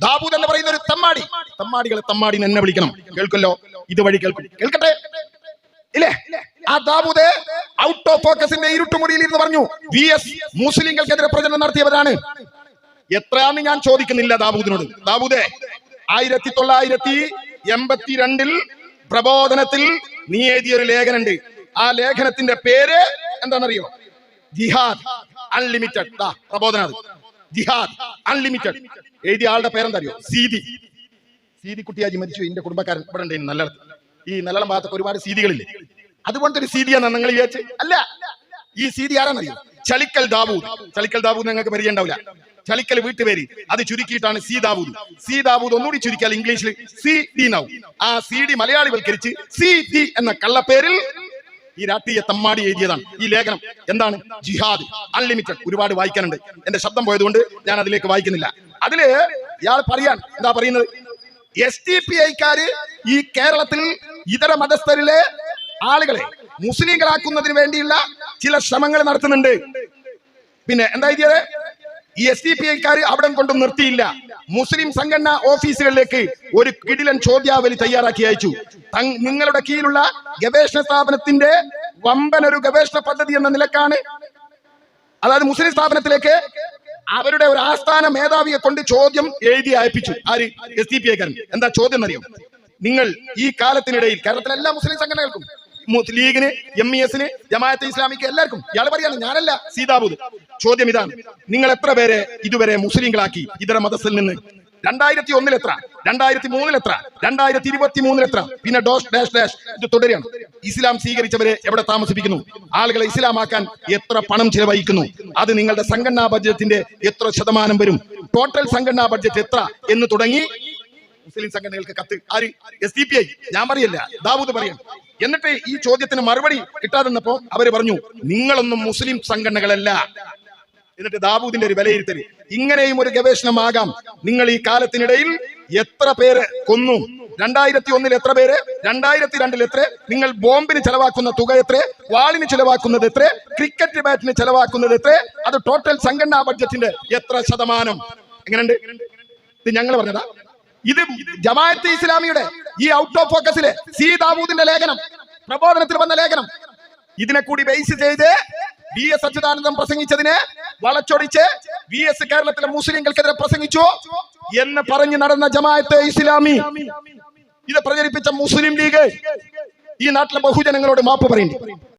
ദാവൂദ് എന്ന് പറയുന്ന ഒരു തമ്മാടി. തമ്മാടികളെ തമ്മാടി എന്നെ വിളിക്കണം. കേൾക്കല്ലോ? ഇതുവഴി കേൾക്കും. കേൾക്കട്ടെ? ഇല്ലേ? ആ ദാവൂദ് ഔട്ട് ഓഫ് ഫോക്കസിന്റെ ഇരുട്ടുമുറിയിൽ ഇരുന്ന് പറഞ്ഞു വി എസ് മുസ്ലിങ്ങൾക്കെതിരെ പ്രചരണം നടത്തിയവരാണ്. എത്രയാന്ന് ഞാൻ ചോദിക്കുന്നില്ല ദാബൂദിനോട് ദാബൂദേ ആയിരത്തി തൊള്ളായിരത്തി എൺപത്തിരണ്ടിൽ പ്രബോധനത്തിൽ നീ എഴുതിയ ഒരു ലേഖനുണ്ട്. ആ ലേഖനത്തിന്റെ പേര് എന്താണെന്നറിയോ? ജിഹാദ് അൺലിമിറ്റഡ്. പ്രബോധന. ജിഹാദ് അൺലിമിറ്റഡ് എഴുതിയ ആളുടെ പേരെന്തറിയോ? സീതി. സീതി കുട്ടിയാജി മരിച്ചു. എന്റെ കുടുംബക്കാരൻ ഇവിടെ ഉണ്ട്. നല്ലടത്ത്. ഈ നല്ലളം ഭാഗത്തൊക്കെ ഒരുപാട് സീതികളില്ലേ? അതുപോലത്തെ ഒരു സീതിയാണ് നിങ്ങൾ വിചാരിച്ച്? അല്ല. ഈ സീതി ആരാന്നറിയോ? ചളിക്കൽ ദാവൂദ്. ചളിക്കൽ ദാവൂദ് നിങ്ങൾക്ക് പരിചയമുണ്ടാവില്ല. ചളിക്കൽ വീട്ടുപേര്. അത് ചുരുക്കിയിട്ടാണ് സി ദാവൂദ്. സി ദാവൂദ് ഒന്നുകൂടി ചുരുക്കിയാൽ ഇംഗ്ലീഷിൽ സി ഡി നാവും ആ സി ഡി മലയാളിവൽക്കരിച്ച് സി ഡി എന്ന കള്ളപ്പേരിൽ ഈ രാഷ്ട്രീയ തമ്മാടി എഴുതിയതാണ്. ഈ ലേഖനം എന്താണ്? ജിഹാദ് അൺലിമിറ്റഡ് ഒരുപാട് വായിക്കാനുണ്ട്. എന്റെ ശബ്ദം പോയതുകൊണ്ട് ഞാൻ അതിലേക്ക് വായിക്കുന്നില്ല. അതിൽ ഇയാൾ പറയാൻ എന്താ പറയുന്നത്? എസ് ടി പി ഐക്കാര് ഈ കേരളത്തിൽ ഇതര മതസ്ഥരിലെ ആളുകളെ മുസ്ലിങ്ങളാക്കുന്നതിന് വേണ്ടിയുള്ള ചില ശ്രമങ്ങൾ നടത്തുന്നുണ്ട്. പിന്നെ എന്താ എഴുതിയത്? ഈ എസ് ഡി പി ഐക്കാർ അവിടെ കൊണ്ടും നിർത്തിയില്ല. മുസ്ലിം സംഘടനാ ഓഫീസുകളിലേക്ക് ഒരു കിടിലൻ ചോദ്യാവലി തയ്യാറാക്കി അയച്ചു. നിങ്ങളുടെ കീഴിലുള്ള ഗവേഷണ സ്ഥാപനത്തിന്റെ വമ്പൻ ഒരു ഗവേഷണ പദ്ധതി എന്ന നിലക്കാണ്. അതായത് മുസ്ലിം സ്ഥാപനത്തിലേക്ക് അവരുടെ ഒരു ആസ്ഥാന മേധാവിയെ കൊണ്ട് ചോദ്യം എഴുതി അയപ്പിച്ചു. ആര്? എസ് ഡി പി ഐക്കാരൻ എന്താ ചോദ്യം അറിയോ നിങ്ങൾ ഈ കാലത്തിനിടയിൽ കേരളത്തിലെ എല്ലാ മുസ്ലിം സംഘടനകൾക്കും ലീഗിന് എം ഇ എസിന് ജമാഅത്ത് ഇസ്ലാമിക്ക് എല്ലാവർക്കും ഇയാൾ പറയാണ് ഞാനല്ല സീതാബൂദ് ചോദ്യം ഇതാണ് നിങ്ങൾ എത്ര പേരെ ഇതുവരെ മുസ്ലിങ്ങളാക്കി ഇതര മതത്തിൽ നിന്ന്? രണ്ടായിരത്തി ഒന്നിൽ എത്ര? രണ്ടായിരത്തി മൂന്നിൽ എത്ര? രണ്ടായിരത്തി ഇരുപത്തി മൂന്നിൽ എത്ര? പിന്നെ ഡോഷ് ഡാഷ് ഡാഷ് ഇത് തുടരുകയാണ്. ഇസ്ലാം സ്വീകരിച്ചവരെ എവിടെ താമസിപ്പിക്കുന്നു? ആളുകളെ ഇസ്ലാമാക്കാൻ എത്ര പണം ചിലവഴിക്കുന്നു? അത് നിങ്ങളുടെ സംഘടനാ ബഡ്ജറ്റിന്റെ എത്ര ശതമാനം വരും? ടോട്ടൽ സംഘടനാ ബഡ്ജറ്റ് എത്ര എന്ന് തുടങ്ങി മുസ്ലിം സംഘടനകൾക്ക് കത്ത്. ആര്? S D P I. ഞാൻ പറയല്ല. ദാവൂദ് പറയാണ്. എന്നിട്ട് ഈ ചോദ്യത്തിന് മറുപടി കിട്ടാതെന്നപ്പോ അവർ പറഞ്ഞു നിങ്ങളൊന്നും മുസ്ലിം സംഘടനകളല്ല. എന്നിട്ട് ദാവൂദിന്റെ ഒരു വിലയിരുത്തൽ. ഇങ്ങനെയും ഒരു ഗവേഷണമാകാം. നിങ്ങൾ ഈ കാലത്തിനിടയിൽ എത്ര പേര് കൊന്നു? രണ്ടായിരത്തി ഒന്നിൽ എത്ര പേര്? രണ്ടായിരത്തി രണ്ടിൽ എത്ര? നിങ്ങൾ ബോംബിന് ചെലവാക്കുന്ന തുക എത്ര? വാളിന് ചെലവാക്കുന്നത് എത്ര? ക്രിക്കറ്റ് ബാറ്റിന് ചെലവാക്കുന്നത് എത്ര? അത് ടോട്ടൽ സംഘടനാ ബഡ്ജറ്റിന്റെ എത്ര ശതമാനം? എങ്ങനെയുണ്ട്? ഇത് ഞങ്ങൾ പറഞ്ഞതാ. ഇത് ജമാഅത്തെ ഇസ്ലാമിയുടെ ഈ ഔട്ട് ഓഫ് ഫോക്കസിലെ സി ദാവൂദിന്റെ ലേഖനം പ്രബോധനത്തിൽ വന്ന ലേഖനം. ഇതിനെ കൂടി ബേസ് ചെയ്ത് ബി എസ് അച്യുതാനന്ദം പ്രസംഗിച്ചതിനെ വളച്ചൊടിച്ച് വി എസ് കേരളത്തിലെ മുസ്ലിങ്ങൾക്കെതിരെ പ്രസംഗിച്ചു എന്ന് പറഞ്ഞു നടന്ന ജമാഅത്തെ ഇസ്ലാമി. ഇത് പ്രചരിപ്പിച്ച മുസ്ലിം ലീഗ് ഈ നാട്ടിലെ ബഹുജനങ്ങളോട് മാപ്പ് പറയുന്നു